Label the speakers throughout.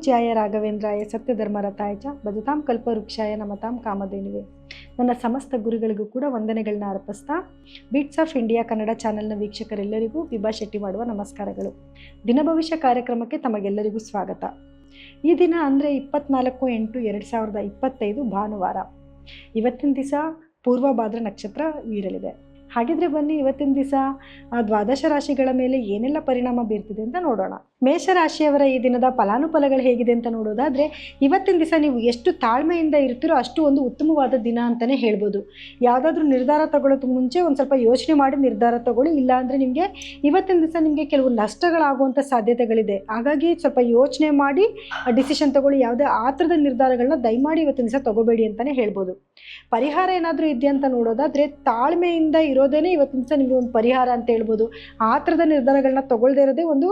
Speaker 1: ಪೂಜ್ಯಾಯ ರಾಘವೇಂದ್ರಾಯ ಸತ್ಯಧರ್ಮರತಾಯ ಚ ಭಜತಾಂ ಕಲ್ಪವೃಕ್ಷಾಯ ನಮತಾಂ ಕಾಮಧೇನುವೆ. ನನ್ನ ಸಮಸ್ತ ಗುರುಗಳಿಗೂ ಕೂಡ ವಂದನೆಗಳನ್ನ ಅರ್ಪಿಸ್ತಾ ಬೀಟ್ಸ್ ಆಫ್ ಇಂಡಿಯಾ ಕನ್ನಡ ಚಾನೆಲ್ನ ವೀಕ್ಷಕರೆಲ್ಲರಿಗೂ ವಿಭಾ ಶೆಟ್ಟಿ ಮಾಡುವ ನಮಸ್ಕಾರಗಳು. ದಿನಭವಿಷ್ಯ ಕಾರ್ಯಕ್ರಮಕ್ಕೆ ತಮಗೆಲ್ಲರಿಗೂ ಸ್ವಾಗತ. ಈ ದಿನ ಅಂದರೆ ಇಪ್ಪತ್ನಾಲ್ಕು ಎಂಟು ಎರಡು ಸಾವಿರದ ಇಪ್ಪತ್ತೈದು ಭಾನುವಾರ. ಇವತ್ತಿನ ದಿವಸ ಪೂರ್ವಭಾದ್ರ ನಕ್ಷತ್ರ ಇರಲಿದೆ. ಹಾಗಿದ್ರೆ ಬನ್ನಿ, ಇವತ್ತಿನ ದಿವಸ ದ್ವಾದಶ ರಾಶಿಗಳ ಮೇಲೆ ಏನೆಲ್ಲ ಪರಿಣಾಮ ಬೀರ್ತಿದೆ ಅಂತ ನೋಡೋಣ. ಮೇಷರಾಶಿಯವರ ಈ ದಿನದ ಫಲಾನುಫಲಗಳು ಹೇಗಿದೆ ಅಂತ ನೋಡೋದಾದರೆ, ಇವತ್ತಿನ ದಿವಸ ನೀವು ಎಷ್ಟು ತಾಳ್ಮೆಯಿಂದ ಇರ್ತೀರೋ ಅಷ್ಟು ಒಂದು ಉತ್ತಮವಾದ ದಿನ ಅಂತಲೇ ಹೇಳ್ಬೋದು. ಯಾವುದಾದ್ರೂ ನಿರ್ಧಾರ ತಗೊಳ್ಳೋದು ಮುಂಚೆ ಒಂದು ಸ್ವಲ್ಪ ಯೋಚನೆ ಮಾಡಿ ನಿರ್ಧಾರ ತಗೊಳ್ಳಿ ಇಲ್ಲಾಂದರೆ ನಿಮಗೆ ಇವತ್ತಿನ ದಿವಸ ನಿಮಗೆ ಕೆಲವು ನಷ್ಟಗಳಾಗುವಂಥ ಸಾಧ್ಯತೆಗಳಿದೆ. ಹಾಗಾಗಿ ಸ್ವಲ್ಪ ಯೋಚನೆ ಮಾಡಿ ಡಿಸಿಷನ್ ತಗೊಳ್ಳಿ, ಯಾವುದೇ ಆತರದ ನಿರ್ಧಾರಗಳನ್ನ ದಯಮಾಡಿ ಇವತ್ತಿನ ದಿವಸ ತಗೋಬೇಡಿ ಅಂತಲೇ ಹೇಳ್ಬೋದು. ಪರಿಹಾರ ಏನಾದರೂ ಇದೆಯಾ ಅಂತ ನೋಡೋದಾದರೆ, ತಾಳ್ಮೆಯಿಂದ ಇರೋದೇ ಇವತ್ತಿನ ದಿವಸ ನಿಮಗೆ ಒಂದು ಪರಿಹಾರ ಅಂತ ಹೇಳ್ಬೋದು. ಆ ಥರದ ನಿರ್ಧಾರಗಳನ್ನ ತೊಗೊಳ್ದೇ ಇರೋದೇ ಒಂದು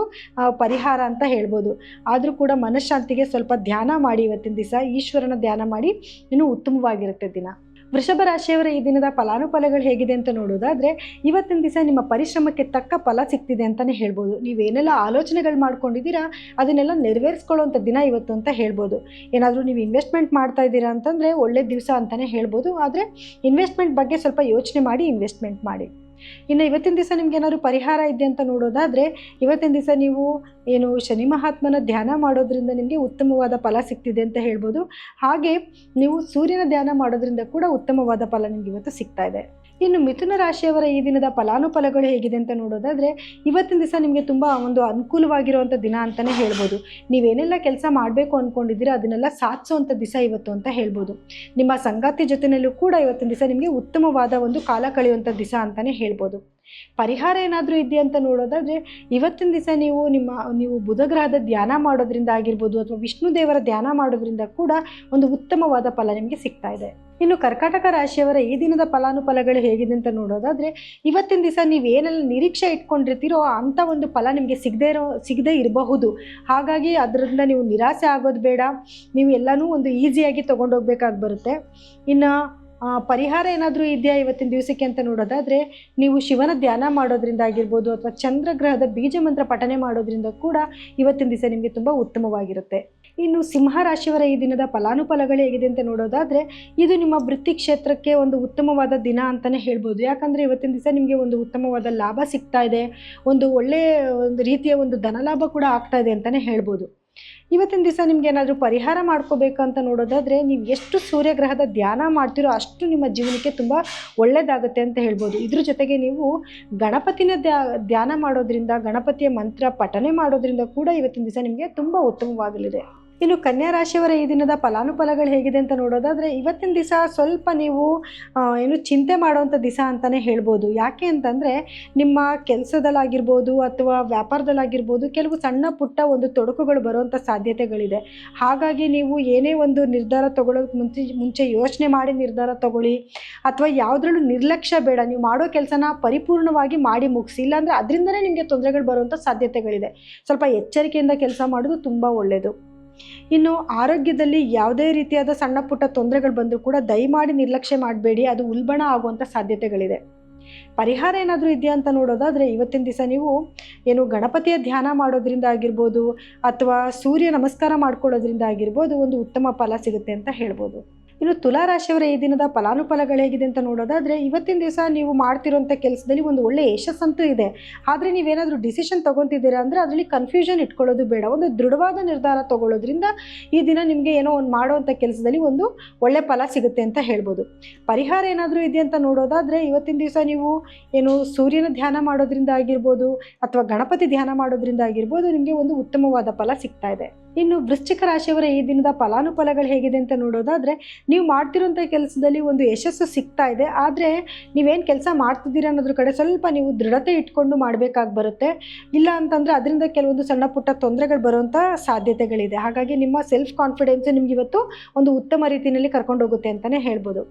Speaker 1: ಪರಿಹಾರ ಅಂತ ಹೇಳ್ಬೋದು. ಆದರೂ ಕೂಡ ಮನಃಶಾಂತಿಗೆ ಸ್ವಲ್ಪ ಧ್ಯಾನ ಮಾಡಿ ಇವತ್ತಿನ ದಿವಸ, ಈಶ್ವರನ ಧ್ಯಾನ ಮಾಡಿ ಇನ್ನೂ ಉತ್ತಮವಾಗಿರುತ್ತೆ ದಿನ. ವೃಷಭ ರಾಶಿಯವರ ಈ ದಿನದ ಫಲಾನುಫಲಗಳು ಹೇಗಿದೆ ಅಂತ ನೋಡೋದಾದರೆ, ಇವತ್ತಿನ ದಿವಸ ನಿಮ್ಮ ಪರಿಶ್ರಮಕ್ಕೆ ತಕ್ಕ ಫಲ ಸಿಗ್ತಿದೆ ಅಂತಲೇ ಹೇಳ್ಬೋದು. ನೀವೇನೆಲ್ಲ ಆಲೋಚನೆಗಳು ಮಾಡ್ಕೊಂಡಿದ್ದೀರಾ, ಅದನ್ನೆಲ್ಲ ನೆರವೇರಿಸ್ಕೊಳ್ಳೋವಂಥ ದಿನ ಇವತ್ತು ಅಂತ ಹೇಳ್ಬೋದು. ಏನಾದರೂ ನೀವು ಇನ್ವೆಸ್ಟ್ಮೆಂಟ್ ಮಾಡ್ತಾ ಇದ್ದೀರಾ ಅಂತಂದರೆ ಒಳ್ಳೆ ದಿವಸ ಅಂತಲೇ ಹೇಳ್ಬೋದು. ಆದರೆ ಇನ್ವೆಸ್ಟ್ಮೆಂಟ್ ಬಗ್ಗೆ ಸ್ವಲ್ಪ ಯೋಚನೆ ಮಾಡಿ ಇನ್ವೆಸ್ಟ್ಮೆಂಟ್ ಮಾಡಿ. ಇನ್ನು ಇವತ್ತಿನ ದಿವಸ ನಿಮ್ಗೆ ಏನಾದ್ರು ಪರಿಹಾರ ಇದೆ ಅಂತ ನೋಡೋದಾದರೆ, ಇವತ್ತಿನ ದಿವಸ ನೀವು ಏನು ಶನಿ ಮಹಾತ್ಮನ ಧ್ಯಾನ ಮಾಡೋದ್ರಿಂದ ನಿಮಗೆ ಉತ್ತಮವಾದ ಫಲ ಸಿಗ್ತಿದೆ ಅಂತ ಹೇಳ್ಬೋದು. ಹಾಗೆ ನೀವು ಸೂರ್ಯನ ಧ್ಯಾನ ಮಾಡೋದ್ರಿಂದ ಕೂಡ ಉತ್ತಮವಾದ ಫಲ ನಿಮ್ಗೆ ಇವತ್ತು ಸಿಗ್ತಾ ಇದೆ. ಇನ್ನು ಮಿಥುನ ರಾಶಿಯವರ ಈ ದಿನದ ಫಲಾನುಫಲಗಳು ಹೇಗಿದೆ ಅಂತ ನೋಡೋದಾದರೆ, ಇವತ್ತಿನ ದಿವಸ ನಿಮಗೆ ತುಂಬ ಒಂದು ಅನುಕೂಲವಾಗಿರುವಂಥ ದಿನ ಅಂತಲೇ ಹೇಳ್ಬೋದು. ನೀವೇನೆಲ್ಲ ಕೆಲಸ ಮಾಡಬೇಕು ಅಂದ್ಕೊಂಡಿದ್ದೀರಾ ಅದನ್ನೆಲ್ಲ ಸಾಧಿಸುವಂಥ ದಿವಸ ಇವತ್ತು ಅಂತ ಹೇಳ್ಬೋದು. ನಿಮ್ಮ ಸಂಗಾತಿ ಜೊತೆಯಲ್ಲೂ ಕೂಡ ಇವತ್ತಿನ ದಿವಸ ನಿಮಗೆ ಉತ್ತಮವಾದ ಒಂದು ಕಾಲ ಕಳೆಯುವಂಥ ದಿವಸ ಅಂತಲೇ ಹೇಳ್ಬೋದು. ಪರಿಹಾರ ಏನಾದರೂ ಇದೆಯಾ ಅಂತ ನೋಡೋದಾದರೆ ಇವತ್ತಿನ ದಿವಸ ನೀವು ನಿಮ್ಮ, ನೀವು ಬುಧಗ್ರಹದ ಧ್ಯಾನ ಮಾಡೋದ್ರಿಂದ ಆಗಿರ್ಬೋದು ಅಥವಾ ವಿಷ್ಣು ದೇವರ ಧ್ಯಾನ ಮಾಡೋದ್ರಿಂದ ಕೂಡ ಒಂದು ಉತ್ತಮವಾದ ಫಲ ನಿಮಗೆ ಸಿಗ್ತಾ ಇದೆ. ಇನ್ನು ಕರ್ಕಾಟಕ ರಾಶಿಯವರ ಈ ದಿನದ ಫಲಾನುಫಲಗಳು ಹೇಗಿದೆ ಅಂತ ನೋಡೋದಾದರೆ ಇವತ್ತಿನ ದಿವಸ ನೀವು ಏನೆಲ್ಲ ನಿರೀಕ್ಷೆ ಇಟ್ಕೊಂಡಿರ್ತೀರೋ ಅಂಥ ಒಂದು ಫಲ ನಿಮಗೆ ಸಿಗದೇ ಇರೋ, ಸಿಗದೇ ಇರಬಹುದು. ಹಾಗಾಗಿ ಅದರಿಂದ ನೀವು ನಿರಾಸೆ ಆಗೋದು ಬೇಡ. ನೀವು ಎಲ್ಲನೂ ಒಂದು ಈಸಿಯಾಗಿ ತೊಗೊಂಡೋಗ್ಬೇಕಾಗಿ ಬರುತ್ತೆ. ಇನ್ನು ಪರಿಹಾರ ಏನಾದರೂ ಇದೆಯಾ ಇವತ್ತಿನ ದಿವಸಕ್ಕೆ ಅಂತ ನೋಡೋದಾದರೆ, ನೀವು ಶಿವನ ಧ್ಯಾನ ಮಾಡೋದ್ರಿಂದ ಆಗಿರ್ಬೋದು ಅಥವಾ ಚಂದ್ರಗ್ರಹದ ಬೀಜ ಮಂತ್ರ ಪಠನೆ ಮಾಡೋದ್ರಿಂದ ಕೂಡ ಇವತ್ತಿನ ದಿವಸ ನಿಮಗೆ ತುಂಬ ಉತ್ತಮವಾಗಿರುತ್ತೆ. ಇನ್ನು ಸಿಂಹ ರಾಶಿಯವರ ಈ ದಿನದ ಫಲಾನುಫಲಗಳು ಹೇಗಿದೆ ಅಂತ ನೋಡೋದಾದರೆ, ಇದು ನಿಮ್ಮ ವೃತ್ತಿ ಕ್ಷೇತ್ರಕ್ಕೆ ಒಂದು ಉತ್ತಮವಾದ ದಿನ ಅಂತಲೇ ಹೇಳ್ಬೋದು. ಯಾಕಂದರೆ ಇವತ್ತಿನ ದಿವಸ ನಿಮಗೆ ಒಂದು ಉತ್ತಮವಾದ ಲಾಭ ಸಿಗ್ತಾ ಇದೆ, ಒಂದು ಒಳ್ಳೆಯ ಒಂದು ರೀತಿಯ ಒಂದು ಧನಲಾಭ ಕೂಡ ಆಗ್ತಾ ಇದೆ ಅಂತಲೇ ಹೇಳ್ಬೋದು. ಇವತ್ತಿನ ದಿವಸ ನಿಮ್ಗೆ ಏನಾದರೂ ಪರಿಹಾರ ಮಾಡ್ಕೋಬೇಕು ಅಂತ ನೋಡೋದಾದರೆ ನೀವು ಎಷ್ಟು ಸೂರ್ಯಗ್ರಹದ ಧ್ಯಾನ ಮಾಡ್ತೀರೋ ಅಷ್ಟು ನಿಮ್ಮ ಜೀವನಕ್ಕೆ ತುಂಬ ಒಳ್ಳೆಯದಾಗುತ್ತೆ ಅಂತ ಹೇಳ್ಬೋದು. ಇದ್ರ ಜೊತೆಗೆ ನೀವು ಗಣಪತಿನ ಧ್ಯಾನ ಮಾಡೋದ್ರಿಂದ, ಗಣಪತಿಯ ಮಂತ್ರ ಪಠನೆ ಮಾಡೋದ್ರಿಂದ ಕೂಡ ಇವತ್ತಿನ ದಿವಸ ನಿಮಗೆ ತುಂಬ ಉತ್ತಮವಾಗಲಿದೆ. ಇನ್ನು ಕನ್ಯಾ ರಾಶಿಯವರ ಈ ದಿನದ ಫಲಾನುಫಲಗಳು ಹೇಗಿದೆ ಅಂತ ನೋಡೋದಾದರೆ ಇವತ್ತಿನ ದಿವಸ ಸ್ವಲ್ಪ ನೀವು ಏನು ಚಿಂತೆ ಮಾಡುವಂಥ ದಿವಸ ಅಂತಲೇ ಹೇಳ್ಬೋದು. ಯಾಕೆ ಅಂತಂದರೆ ನಿಮ್ಮ ಕೆಲಸದಲ್ಲಾಗಿರ್ಬೋದು ಅಥವಾ ವ್ಯಾಪಾರದಲ್ಲಾಗಿರ್ಬೋದು ಕೆಲವು ಸಣ್ಣ ಪುಟ್ಟ ಒಂದು ತೊಡಕುಗಳು ಬರುವಂಥ ಸಾಧ್ಯತೆಗಳಿದೆ. ಹಾಗಾಗಿ ನೀವು ಏನೇ ಒಂದು ನಿರ್ಧಾರ ತಗೊಳ್ಳೋಕೆ ಮುಂಚೆ ಮುಂಚೆ ಯೋಚನೆ ಮಾಡಿ ನಿರ್ಧಾರ ತಗೊಳ್ಳಿ. ಅಥವಾ ಯಾವುದ್ರಲ್ಲೂ ನಿರ್ಲಕ್ಷ್ಯ ಬೇಡ. ನೀವು ಮಾಡೋ ಕೆಲಸನ ಪರಿಪೂರ್ಣವಾಗಿ ಮಾಡಿ ಮುಗಿಸಿ. ಇಲ್ಲಾಂದರೆ ಅದರಿಂದನೇ ನಿಮಗೆ ತೊಂದರೆಗಳು ಬರುವಂಥ ಸಾಧ್ಯತೆಗಳಿದೆ. ಸ್ವಲ್ಪ ಎಚ್ಚರಿಕೆಯಿಂದ ಕೆಲಸ ಮಾಡೋದು ತುಂಬ ಒಳ್ಳೆಯದು ಇನ್ನು ಆರೋಗ್ಯದಲ್ಲಿ ಯಾವುದೇ ರೀತಿಯಾದ ಸಣ್ಣ ಪುಟ್ಟ ತೊಂದರೆಗಳು ಬಂದರೂ ಕೂಡ ದಯಮಾಡಿ ನಿರ್ಲಕ್ಷ್ಯ ಮಾಡಬೇಡಿ, ಅದು ಉಲ್ಬಣ ಆಗುವಂಥ ಸಾಧ್ಯತೆಗಳಿದೆ. ಪರಿಹಾರ ಏನಾದರೂ ಇದೆಯಾ ಅಂತ ನೋಡೋದಾದರೆ ಇವತ್ತಿನ ದಿವಸ ನೀವು ಏನು ಗಣಪತಿಯ ಧ್ಯಾನ ಮಾಡೋದ್ರಿಂದ ಆಗಿರ್ಬೋದು ಅಥವಾ ಸೂರ್ಯ ನಮಸ್ಕಾರ ಮಾಡ್ಕೊಳ್ಳೋದ್ರಿಂದ ಆಗಿರ್ಬೋದು ಒಂದು ಉತ್ತಮ ಫಲ ಸಿಗುತ್ತೆ ಅಂತ ಹೇಳ್ಬೋದು. ಇನ್ನು ತುಲಾ ರಾಶಿಯವರ ಈ ದಿನದ ಫಲಾನುಫಲಗಳು ಹೇಗಿದೆ ಅಂತ ನೋಡೋದಾದರೆ, ಇವತ್ತಿನ ದಿವಸ ನೀವು ಮಾಡ್ತಿರೋಂಥ ಕೆಲಸದಲ್ಲಿ ಒಂದು ಒಳ್ಳೆಯ ಯಶಸ್ಸಂತೂ ಇದೆ. ಆದರೆ ನೀವೇನಾದರೂ ಡಿಸಿಷನ್ ತೊಗೊತಿದ್ದೀರಾ ಅಂದರೆ ಅದರಲ್ಲಿ ಕನ್ಫ್ಯೂಷನ್ ಇಟ್ಕೊಳ್ಳೋದು ಬೇಡ. ಒಂದು ದೃಢವಾದ ನಿರ್ಧಾರ ತೊಗೊಳ್ಳೋದ್ರಿಂದ ಈ ದಿನ ನಿಮಗೆ ಏನೋ ಒಂದು ಮಾಡೋವಂಥ ಕೆಲಸದಲ್ಲಿ ಒಂದು ಒಳ್ಳೆ ಫಲ ಸಿಗುತ್ತೆ ಅಂತ ಹೇಳ್ಬೋದು. ಪರಿಹಾರ ಏನಾದರೂ ಇದೆ ಅಂತ ನೋಡೋದಾದರೆ, ಇವತ್ತಿನ ದಿವಸ ನೀವು ಏನು ಸೂರ್ಯನ ಧ್ಯಾನ ಮಾಡೋದ್ರಿಂದ ಆಗಿರ್ಬೋದು ಅಥವಾ ಗಣಪತಿ ಧ್ಯಾನ ಮಾಡೋದ್ರಿಂದ ಆಗಿರ್ಬೋದು ನಿಮಗೆ ಒಂದು ಉತ್ತಮವಾದ ಫಲ ಸಿಗ್ತಾ ಇದೆ. ಇನ್ನು ವೃಶ್ಚಿಕ ರಾಶಿಯವರ ಈ ದಿನದ ಫಲಾನುಫಲಗಳು ಹೇಗಿದೆ ಅಂತ ನೋಡೋದಾದರೆ ನೀವು ಮಾಡ್ತಿರೋಂಥ ಕೆಲಸದಲ್ಲಿ ಒಂದು ಯಶಸ್ಸು ಸಿಗ್ತಾ ಇದೆ. ಆದರೆ ನೀವೇನು ಕೆಲಸ ಮಾಡ್ತಿದ್ದೀರ ಅನ್ನೋದ್ರ ಕಡೆ ಸ್ವಲ್ಪ ನೀವು ದೃಢತೆ ಇಟ್ಕೊಂಡು ಮಾಡಬೇಕಾಗಿ ಬರುತ್ತೆ. ಇಲ್ಲ ಅಂತಂದರೆ ಅದರಿಂದ ಕೆಲವೊಂದು ಸಣ್ಣ ಪುಟ್ಟ ತೊಂದರೆಗಳು ಬರುವಂಥ ಸಾಧ್ಯತೆಗಳಿದೆ. ಹಾಗಾಗಿ ನಿಮ್ಮ ಸೆಲ್ಫ್ ಕಾನ್ಫಿಡೆನ್ಸ್ ನಿಮ್ಗೆ ಇವತ್ತು ಒಂದು ಉತ್ತಮ ರೀತಿಯಲ್ಲಿ ಕರ್ಕೊಂಡು ಹೋಗುತ್ತೆ ಅಂತಲೇ ಹೇಳ್ಬೋದು.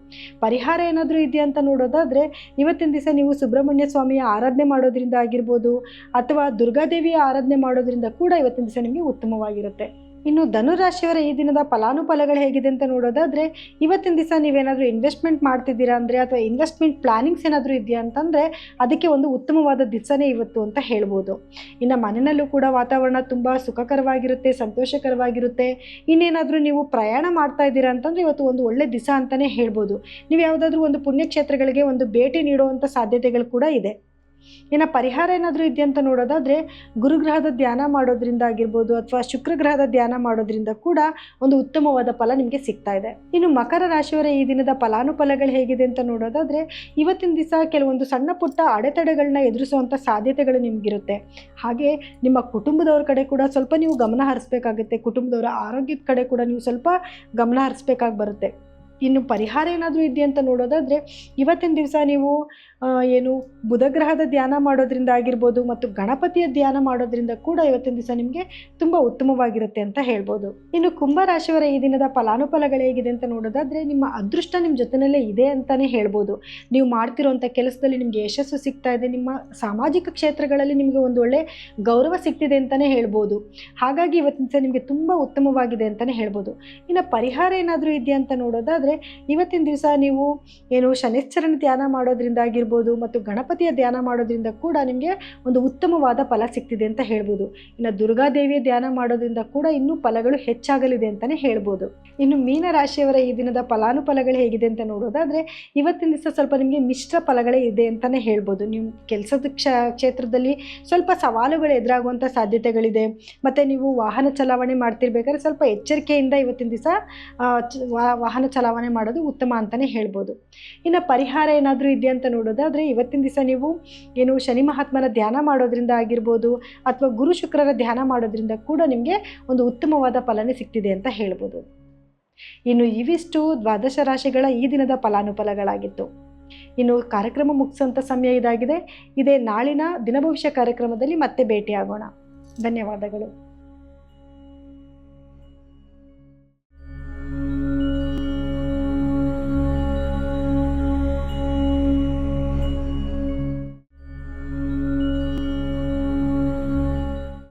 Speaker 1: ಪರಿಹಾರ ಏನಾದರೂ ಇದೆಯಾ ಅಂತ ನೋಡೋದಾದರೆ ಇವತ್ತಿನ ದಿವಸ ನೀವು ಸುಬ್ರಹ್ಮಣ್ಯ ಸ್ವಾಮಿಯ ಆರಾಧನೆ ಮಾಡೋದ್ರಿಂದ ಆಗಿರ್ಬೋದು, ಅಥವಾ ದುರ್ಗಾದೇವಿಯ ಆರಾಧನೆ ಮಾಡೋದ್ರಿಂದ ಕೂಡ ಇವತ್ತಿನ ದಿವಸ ನಿಮಗೆ ಉತ್ತಮವಾಗಿರುತ್ತೆ. ಇನ್ನು ಧನುರಾಶಿಯವರ ಈ ದಿನದ ಫಲಾನುಫಲಗಳು ಹೇಗಿದೆ ಅಂತ ನೋಡೋದಾದರೆ, ಇವತ್ತಿನ ದಿವಸ ನೀವೇನಾದರೂ ಇನ್ವೆಸ್ಟ್ಮೆಂಟ್ ಮಾಡ್ತಿದ್ದೀರಾ ಅಂದರೆ ಅಥವಾ ಇನ್ವೆಸ್ಟ್ಮೆಂಟ್ ಪ್ಲಾನಿಂಗ್ಸ್ ಏನಾದರೂ ಇದೆಯಾ ಅಂತಂದರೆ, ಅದಕ್ಕೆ ಒಂದು ಉತ್ತಮವಾದ ದಿವಸನೇ ಇವತ್ತು ಅಂತ ಹೇಳ್ಬೋದು. ಇನ್ನು ಮನೆಯಲ್ಲೂ ಕೂಡ ವಾತಾವರಣ ತುಂಬ ಸುಖಕರವಾಗಿರುತ್ತೆ, ಸಂತೋಷಕರವಾಗಿರುತ್ತೆ. ಇನ್ನೇನಾದರೂ ನೀವು ಪ್ರಯಾಣ ಮಾಡ್ತಾ ಇದ್ದೀರಾ ಅಂತಂದರೆ ಇವತ್ತು ಒಂದು ಒಳ್ಳೆ ದಿವಸ ಅಂತಲೇ ಹೇಳ್ಬೋದು. ನೀವು ಯಾವುದಾದ್ರೂ ಒಂದು ಪುಣ್ಯಕ್ಷೇತ್ರಗಳಿಗೆ ಒಂದು ಭೇಟಿ ನೀಡುವಂಥ ಸಾಧ್ಯತೆಗಳು ಕೂಡ ಇದೆ. ಇನ್ನು ಪರಿಹಾರ ಏನಾದರೂ ಇದೆ ಅಂತ ನೋಡೋದಾದರೆ ಗುರುಗ್ರಹದ ಧ್ಯಾನ ಮಾಡೋದ್ರಿಂದ ಆಗಿರ್ಬೋದು ಅಥವಾ ಶುಕ್ರಗ್ರಹದ ಧ್ಯಾನ ಮಾಡೋದ್ರಿಂದ ಕೂಡ ಒಂದು ಉತ್ತಮವಾದ ಫಲ ನಿಮಗೆ ಸಿಗ್ತಾ ಇದೆ. ಇನ್ನು ಮಕರ ರಾಶಿಯವರ ಈ ದಿನದ ಫಲಾನುಫಲಗಳು ಹೇಗಿದೆ ಅಂತ ನೋಡೋದಾದರೆ ಇವತ್ತಿನ ದಿವಸ ಕೆಲವೊಂದು ಸಣ್ಣ ಪುಟ್ಟ ಅಡೆತಡೆಗಳನ್ನ ಎದುರಿಸುವಂಥ ಸಾಧ್ಯತೆಗಳು ನಿಮಗಿರುತ್ತೆ. ಹಾಗೆ ನಿಮ್ಮ ಕುಟುಂಬದವ್ರ ಕಡೆ ಕೂಡ ಸ್ವಲ್ಪ ನೀವು ಗಮನ ಹರಿಸ್ಬೇಕಾಗುತ್ತೆ, ಕುಟುಂಬದವರ ಆರೋಗ್ಯದ ಕಡೆ ಕೂಡ ನೀವು ಸ್ವಲ್ಪ ಗಮನ ಹರಿಸ್ಬೇಕಾಗಿ ಬರುತ್ತೆ. ಇನ್ನು ಪರಿಹಾರ ಏನಾದರೂ ಇದೆಯಾ ಅಂತ ನೋಡೋದಾದರೆ, ಇವತ್ತಿನ ದಿವಸ ನೀವು ಏನು ಬುಧಗ್ರಹದ ಧ್ಯಾನ ಮಾಡೋದ್ರಿಂದ ಆಗಿರ್ಬೋದು ಮತ್ತು ಗಣಪತಿಯ ಧ್ಯಾನ ಮಾಡೋದ್ರಿಂದ ಕೂಡ ಇವತ್ತಿನ ದಿವಸ ನಿಮಗೆ ತುಂಬ ಉತ್ತಮವಾಗಿರುತ್ತೆ ಅಂತ ಹೇಳ್ಬೋದು. ಇನ್ನು ಕುಂಭರಾಶಿಯವರ ಈ ದಿನದ ಫಲಾನುಫಲಗಳು ಹೇಗಿದೆ ಅಂತ ನೋಡೋದಾದರೆ, ನಿಮ್ಮ ಅದೃಷ್ಟ ನಿಮ್ಮ ಜೊತೆಯಲ್ಲೇ ಇದೆ ಅಂತಲೇ ಹೇಳ್ಬೋದು. ನೀವು ಮಾಡ್ತಿರೋಂಥ ಕೆಲಸದಲ್ಲಿ ನಿಮಗೆ ಯಶಸ್ಸು ಸಿಗ್ತಾ ಇದೆ, ನಿಮ್ಮ ಸಾಮಾಜಿಕ ಕ್ಷೇತ್ರಗಳಲ್ಲಿ ನಿಮಗೆ ಒಂದು ಒಳ್ಳೆ ಗೌರವ ಸಿಗ್ತಿದೆ ಅಂತಲೇ ಹೇಳ್ಬೋದು. ಹಾಗಾಗಿ ಇವತ್ತಿನ ದಿವಸ ನಿಮಗೆ ತುಂಬ ಉತ್ತಮವಾಗಿದೆ ಅಂತಲೇ ಹೇಳ್ಬೋದು. ಇನ್ನು ಪರಿಹಾರ ಏನಾದರೂ ಇದೆಯಾ ಅಂತ ನೋಡೋದಾದರೆ ಇವತ್ತಿನ ದಿವಸ ನೀವು ಏನು ಶನಿಶ್ಚರನ ಧ್ಯಾನ ಮಾಡೋದ್ರಿಂದ ಆಗಿರ್ಬೋದು ಮತ್ತು ಗಣಪತಿಯ ಧ್ಯಾನ ಮಾಡೋದ್ರಿಂದ ಕೂಡ ನಿಮಗೆ ಒಂದು ಉತ್ತಮವಾದ ಫಲ ಸಿಗ್ತಿದೆ ಅಂತ ಹೇಳ್ಬೋದು. ಇನ್ನು ದುರ್ಗಾದೇವಿಯ ಧ್ಯಾನ ಮಾಡೋದ್ರಿಂದ ಕೂಡ ಇನ್ನೂ ಫಲಗಳು ಹೆಚ್ಚಾಗಲಿದೆ ಅಂತಲೇ ಹೇಳ್ಬೋದು. ಇನ್ನು ಮೀನ ರಾಶಿಯವರ ಈ ದಿನದ ಫಲಾನುಫಲಗಳು ಹೇಗಿದೆ ಅಂತ ನೋಡೋದಾದರೆ ಇವತ್ತಿನ ದಿವಸ ಸ್ವಲ್ಪ ನಿಮಗೆ ಮಿಶ್ರ ಫಲಗಳೇ ಇದೆ ಅಂತಲೇ ಹೇಳ್ಬೋದು. ನಿಮ್ಮ ಕೆಲಸದ ಕ್ಷ ಕ್ಷೇತ್ರದಲ್ಲಿ ಸ್ವಲ್ಪ ಸವಾಲುಗಳು ಎದುರಾಗುವಂಥ ಸಾಧ್ಯತೆಗಳಿದೆ. ಮತ್ತು ನೀವು ವಾಹನ ಚಲಾವಣೆ ಮಾಡ್ತಿರ್ಬೇಕಾದ್ರೆ ಸ್ವಲ್ಪ ಎಚ್ಚರಿಕೆಯಿಂದ ಇವತ್ತಿನ ದಿವಸ ವಾಹನ ಚಲಾವಣೆ ಮಾಡೋದು ಉತ್ತಮ ಅಂತಲೇ ಹೇಳ್ಬೋದು. ಇನ್ನು ಪರಿಹಾರ ಏನಾದರೂ ಇದೆಯಾ ಅಂತ ನೋಡೋದಾದರೆ ಇವತ್ತಿನ ದಿವಸ ನೀವು ಏನು ಶನಿ ಮಹಾತ್ಮನ ಧ್ಯಾನ ಮಾಡೋದ್ರಿಂದ ಆಗಿರ್ಬೋದು ಅಥವಾ ಗುರು ಶುಕ್ರರ ಧ್ಯಾನ ಮಾಡೋದ್ರಿಂದ ಕೂಡ ನಿಮಗೆ ಒಂದು ಉತ್ತಮವಾದ ಫಲನೇ ಸಿಗ್ತಿದೆ ಅಂತ ಹೇಳ್ಬೋದು. ಇನ್ನು ಇವಿಷ್ಟು ದ್ವಾದಶ ರಾಶಿಗಳ ಈ ದಿನದ ಫಲಾನುಫಲಗಳಾಗಿತ್ತು. ಇನ್ನು ಕಾರ್ಯಕ್ರಮ ಮುಗಿಸೋಂಥ ಸಮಯ ಇದಾಗಿದೆ. ಇದೇ ನಾಳಿನ ದಿನಭವಿಷ್ಯ ಕಾರ್ಯಕ್ರಮದಲ್ಲಿ ಮತ್ತೆ ಭೇಟಿಯಾಗೋಣ. ಧನ್ಯವಾದಗಳು.